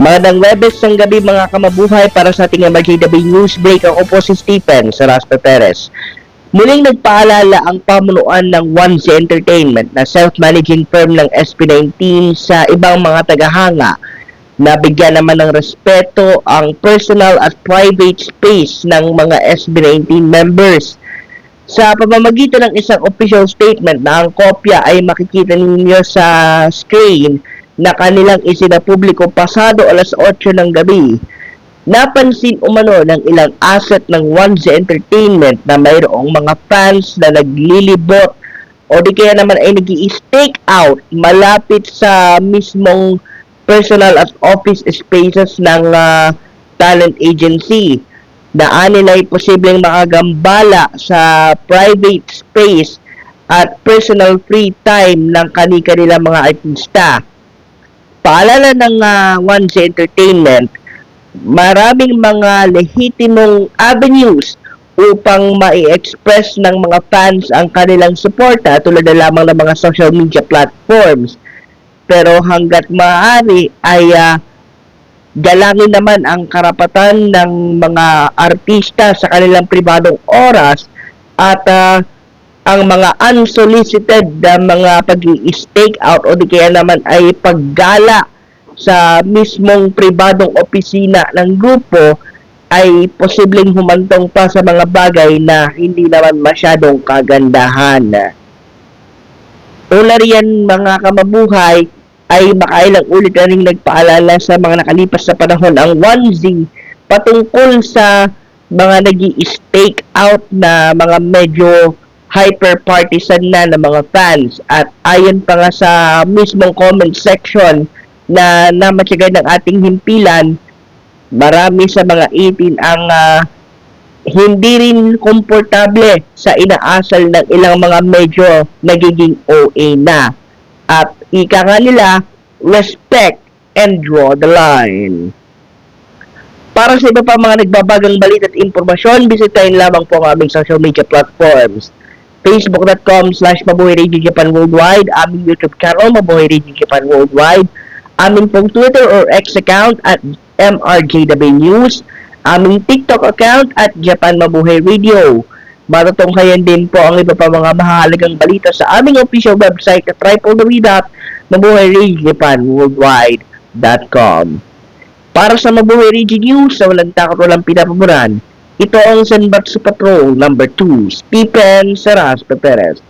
Magandang Webes ng gabi mga kamabuhay para sa ating MRJW News Break. Ako po si Stephen Saraspe Perez. Muling nagpaalala ang pamunuan ng One's Entertainment na self-managing firm ng SP19 sa ibang mga tagahanga na bigyan naman ng respeto ang personal at private space ng mga SB19 members. Sa pamamagitan ng isang official statement na ang kopya ay makikita ninyo sa screen na kanilang isinapubliko pasado alas 8 ng gabi. Napansin umano ng ilang asset ng One's Entertainment na mayroong mga fans na naglilibot o di kaya naman ay nag stake out malapit sa mismong personal at office spaces ng ah, talent agency na anin ay posibleng makagambala sa private space at personal free time ng kani-kanila mga artista. Paalala ng uh, One's Entertainment, maraming mga lehitimong avenues upang mai-express ng mga fans ang kanilang suporta tulad na lamang ng mga social media platforms. Pero hanggat maaari ay ah, galangin naman ang karapatan ng mga artista sa kanilang pribadong oras at ah, ang mga unsolicited na mga pag stake out o di kaya naman ay paggala sa mismong pribadong opisina ng grupo ay posibleng humantong pa sa mga bagay na hindi naman masyadong kagandahan. Una riyan mga kamabuhay ay makailang ulit na rin nagpaalala sa mga nakalipas sa panahon ang 1Z patungkol sa mga nag stake out na mga medyo hyper partisan na ng mga fans at ayon pa nga sa mismong comment section na namatsagay ng ating himpilan marami sa mga 18 ang ah, hindi rin komportable sa inaasal ng ilang mga medyo nagiging OA na. At ika nga nila, respect and draw the line. Para sa iba pa mga nagbabagang balita at impormasyon, bisitahin lamang po ang aming social media platforms. Facebook.com slash Mabuhay Radio Japan Worldwide, aming YouTube channel Mabuhay Radio Japan Worldwide, aming pong Twitter or X account at MRJW News, aming TikTok account at Japan Mabuhay Radio. Matutunghayan din po ang iba pa mga mahalagang balita sa aming official website at www.mabuhayradiojapanworldwide.com. Para sa Mabuhay Radio News sa walang takot walang pinapaboran, ito ang Sanbat sa Patrol number 2, Stephen Saras Perez.